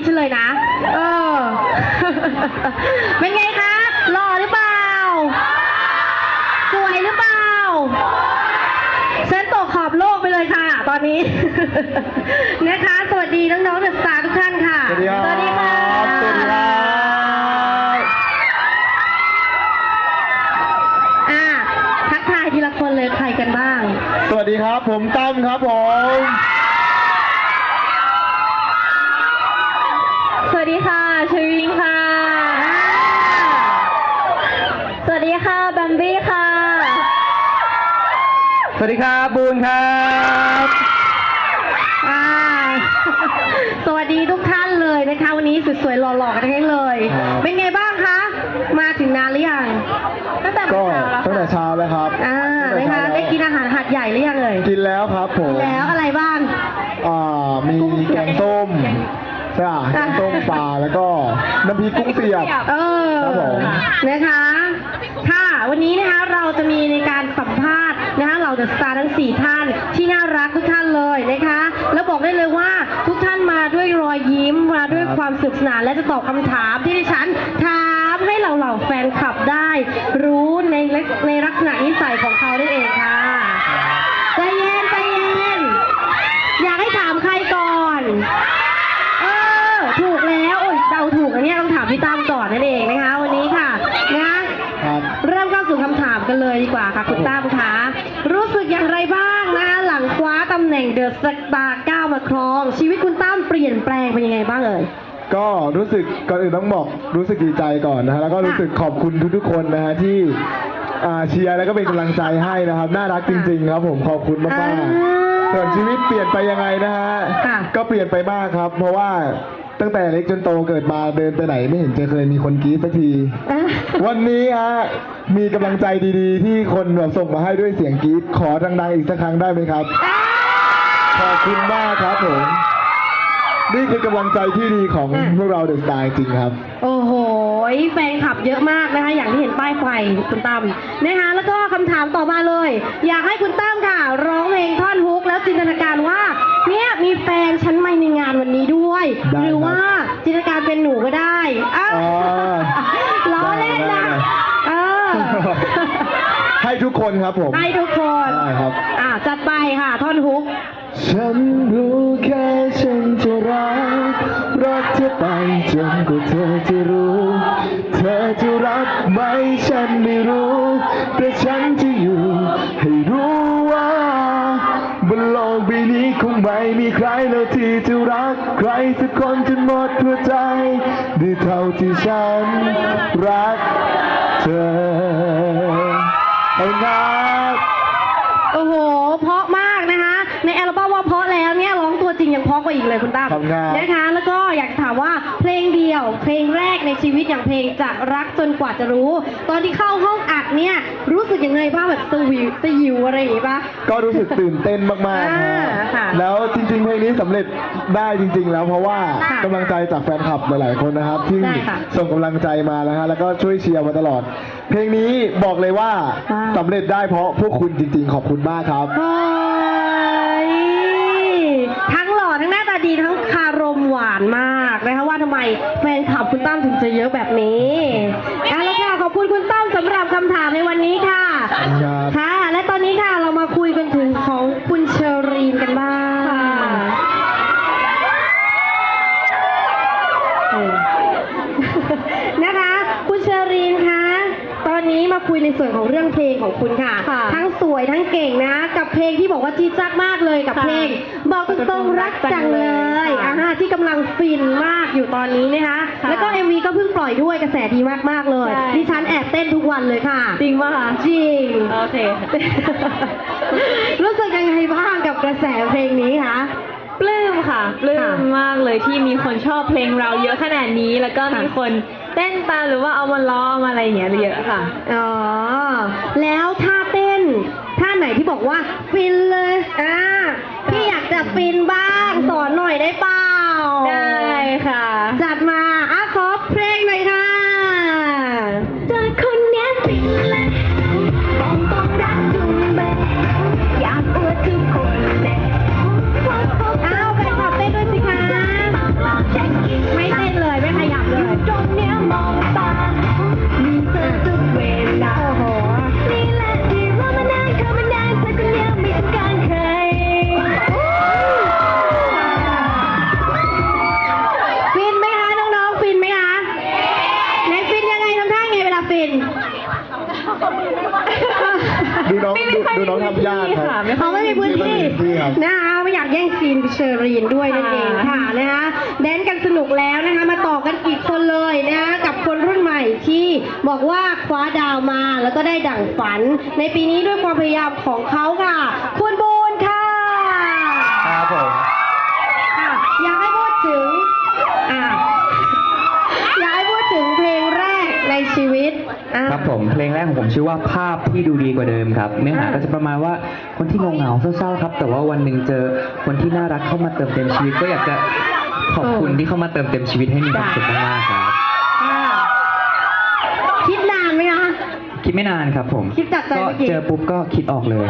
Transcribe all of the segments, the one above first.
ดฉันเลยนะ เออ เป็นไงคะ หล่อหรือเปล่า สวยหรือเปล่า ฉันตกขอบโลกไปเลยค่ะ ตอนนี้ นะคะ สวัสดีน้องๆเดอะสตาร์ทุกท่านค่ะ สวัสดีครับสวัสดีค่ะสวัสดีครับอะทักทายทีละคนเลยใครกันบ้าง สวัสดีครับ ผมตั้มครับผม วัสดีค่ะชวิงค่ะ สวัสดีค่ะบัมบี้ค่ะ สวัสดีครับบูนครับอ่าสวัสดีทุกท่านเลยนะคะ วันนี้สวยๆหล่อๆกันทั้งนั้นเลย เป็นไงบ้างคะ มาถึงนานหรือยังตั้งแต่ก็เช้าแล้วตั้งแต่ค่ะเช้าแล้วครับอ่าตั้งนะแต่คะเช้าได้กินอาหารหัดใหญ่หรือยังเอ่ยกินแล้วครับผมแล้วอะไรบ้าง อ่ามีแกงส้มใช่ป่ะแกงส้ม ปลาแล้วก็น้ำพริกกุ้งเสียบ เออครับผม นะคะ ค่ะ วันนี้นะคะเราจะมีในการสัมภาษณ์นะคะเราจะสตาร์ทั้ง4ท่านที่น่ารักทุกท่านเลยนะคะ แล้วบอกได้เลยว่าทุกท่านมาด้วยรอยยิ้มมาด้วยความสนุขสนานและจะตอบคำถามที่ดิฉันถามให้เราเหล่าแฟนคลับได้ รู้ในในลักษณะนิสัยของเขาได้เองค่ะใจเย็นใจเย็น อยากให้ถามใครก่อน เออ ถูกแล้วโอ้ย เดาถูกอันเนี้ยต้องถามพี่ตั้มก่อนนั่นเองนะคะ วันนี้ค่ะนะครับเริ่มเข้าสู่คำถามกันเลยดีกว่าค่ะคุณตั้มคะรู้สึกอย่างไรบ้างนะคะหลังคว้าตำแหน่งเดอะสตาร์ก้าวมาครอง ชีวิตคุณตั้มเปลี่ยนแปลงเป็นยังไงบ้างเอ่ย ก็รู้สึกก่อนอื่นต้องบอกรู้สึกดีใจก่อนนะฮะแล้วก็รู้สึกขอบคุณทุกๆคนนะฮะที่อ่าเชียร์แล้วก็เป็นกำลังใจให้นะครับ น่ารักจริง ๆ ครับ ผมขอบคุณมากอ่าๆส่วนชีวิตเปลี่ยนไปยังไงนะฮะค่ะ ก็เปลี่ยนไปมากครับ เพราะว่า ตั้งแต่เล็กจนโตเกิดมาเดินไปไหนไม่เห็นจะเคยมีคนกรี๊ดสักทีอะวันนี้ฮะมีกำลังใจดีๆ ที่คนแบบส่งมาให้ด้วยเสียงกรี๊ดขอดังๆอีกสักครั้งได้ไหมครับ ขอบคุณมากครับผม นี่คือกำลังใจที่ดีของอะพวกเราเดอะสตาร์จริงครับ โอ้โห แฟน คลับเยอะมากนะคะ อย่างที่เห็นป้ายไฟคุณตั้มนะคะแล้วก็คำถามต่อมาเลย อยากให้คุณตั้มค่ะ ร้องเพลงท่อนฮุกแล้วจินตนาการว่าเนี่ยมีแฟนฉันมาในงานวันนี้ด้วยได้หรือว่าจินตนาการเป็นหนูก็ได้อ้าวอ๋อล้อเล่นได้นะได้เออให้ทุกคนครับผม ให้ทุกคนได้ครับอ่าจัดไปค่ะท่อนฮุก ฉันรู้แค่ฉันจะรัก รักเธอไปจนกว่าเธอจะ ฉันไม่รู้ แต่ฉันจะอยู่ ให้รู้ว่า บนโลกใบนี้คงไม่มีใครแล้วที่จะรัก ใครสักคนจนหมดหัวใจด้วยเท่าที่ฉันรักเธอขอบคุณครับโอ้โห เพราะมากนะคะ ในอัลบั้มว่าเพราะแล้วเนี่ยร้องตัวจริงยังเพราะกว่าอีกเลยคุณตั้มขอบคุณครับ นะคะ เพลงเดียว เพลงแรกในชีวิตอย่างเพลงจะรักจนกว่าจะรู้ ตอนที่เข้าห้องอัดเนี่ยรู้สึกยังไงบ้างแบบสวิวสยิวอะไรอย่างงี้ปะ ก็รู้สึกตื่นเต้นมากๆอ่าฮะค่ะแล้วจริงๆเพลงนี้สำเร็จได้จริง ๆ แล้วเพราะว่าค่ะกำลังใจจากแฟนคลับหลายๆคนนะครับ ที่ได้ค่ะส่งกำลังใจมานะฮะแล้วก็ช่วยเชียร์มาตลอด เพลงนี้บอกเลยว่าว้าวสำเร็จได้เพราะพวกคุณจริง ๆ ขอบคุณมากครับโอ้ยทั้งหล่อทั้งหน้าตาดีทั้งคารมหวานมากนะคะว่าทำไมแฟนคลับคุณตั้มถึงจะเยอะแบบนี้เอาละค่ะขอบคุณคุณตั้มสำหรับคำถามในวันนี้ค่ะครับค่ะ และตอนนี้ค่ะเรามาคุยกันถึงของคุณเชอรีนกันบ้างเออ นะคะ คุณเชอรีนคะตอนนี้มาคุยในส่วนของเรื่องเพลงของคุณค่ะ ค่ะทั้งสวยทั้งเก่งนะ กับเพลงที่บอกว่าจี๊ดจ๊าดมากเลยกับค่ะเพลง บอกตรงๆรักจังเลยค่ะอ่าที่กำ ลังฟินมากอยู่ตอนนี้นะคะ ค่ะแล้วก็ MV ก็เพิ่งปล่อยด้วยกระแสดีมากๆเลยใช่ ดิฉันแอบเต้นทุกวันเลยค่ะจริงป่ะคะจริง โอเค รู้สึกยังไงบ้างกับกระแสเพลงนี้คะ ปลื้มค่ะ ปลื้ค่ะมมากเลยที่มีคนชอบเพลงเราเยอะขนาดนี้ แล้วก็ค่ะมีคนเต้นตามหรือว่าเอามาล้อเอามาอะไรอย่างเงี้ยเยอะค่ะ อ๋อ แล้วท่าเต้นท่าไหนที่บอกว่าฟินเลยอ่าพี่อยากจะฟินบ้าง นะคะไม่อยากแย่งซีนเชอรีนด้วยนั่นเองค่ะนะคะแดนกันสนุกแล้วนะคะมาต่อกันอีกคนเลยนะคะกับคนรุ่นใหม่ที่บอกว่าคว้าดาวมาแล้วก็ได้ดั่งฝัน ในปีนี้ด้วยความพยายามของเขาค่ะคุณบูนค่ะครับผม อะอยากให้พูดถึงอะอยากให้พูดถึงเพลงแรกในชีวิตอะ ครับผมเพลงแร กของผมชื่อว่าภาพที่ดูดีกว่าเดิมครับเนื้อหาอ่าก็จะประมาณว่าคนที่เหงาๆเศร้าๆครับ แต่ว่าวันหนึ่งเจอคนที่น่ารักเข้ามาเติมเต็มชีวิตก็อยากจะขอบคุณที่เข้ามาเติมเต็มชีวิตให้มีความสุขมากๆครับอะคิดนานไหมคะคิดไม่นานครับ ผมคิดจากใจก็เมื่อกี้เจอปุ๊บก็คิดออกเลย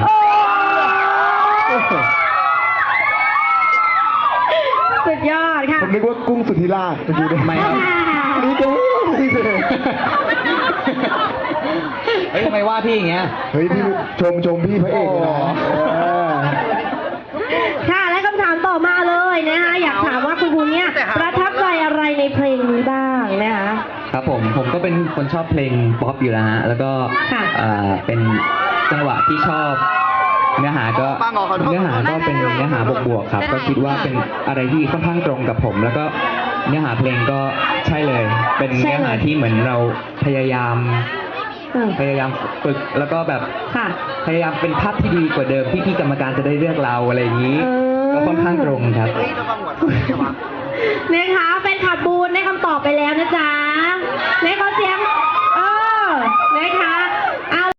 สุดยอดค่ะผมนึกว่ากุ้งสุธิราชเมื่อกี้เนี่ยไม่ครับนี่ก็นี่ เลยเฮ้ยทำไมว่าพี่อย่างเงี้ย เฮ้ยพี่ชมชมพี่พระเอกเลยนะอ๋อเออค่ะและคำถามต่อมาเลยนะคะอยากถามว่าคุณภูเนี่ยประทับใจอะไรในเพลงนี้บ้างนะคะ ครับผมผมก็เป็นคนชอบเพลงป๊อปอยู่แล้วฮะแล้วก็ค่ะอ่าเป็นจังหวะที่ชอบ เนื้อหาก็เนื้อหาก็เป็นเนื้อหาบวกๆครับ ก็คิดว่าเป็นอะไรที่ค่อนข้างตรงกับผม แล้วก็เนื้อหาเพลงก็ใช่เลย เป็นใช่เนื้อหาเลยที่เหมือนเราพยายาม พยายามฝึกแล้วก็แบบพยายามเป็นภาพที่ดีกว่าเดิมที่พี่กรรมการจะได้เลือกเราอะไรอย่างนี้ก็ค่อนข้างตรงครับเนี่ยคะเป็นขับบูนได้คำตอบไปแล้วนะจ๊ะในขาเสียงเออเนี่ยคะเอา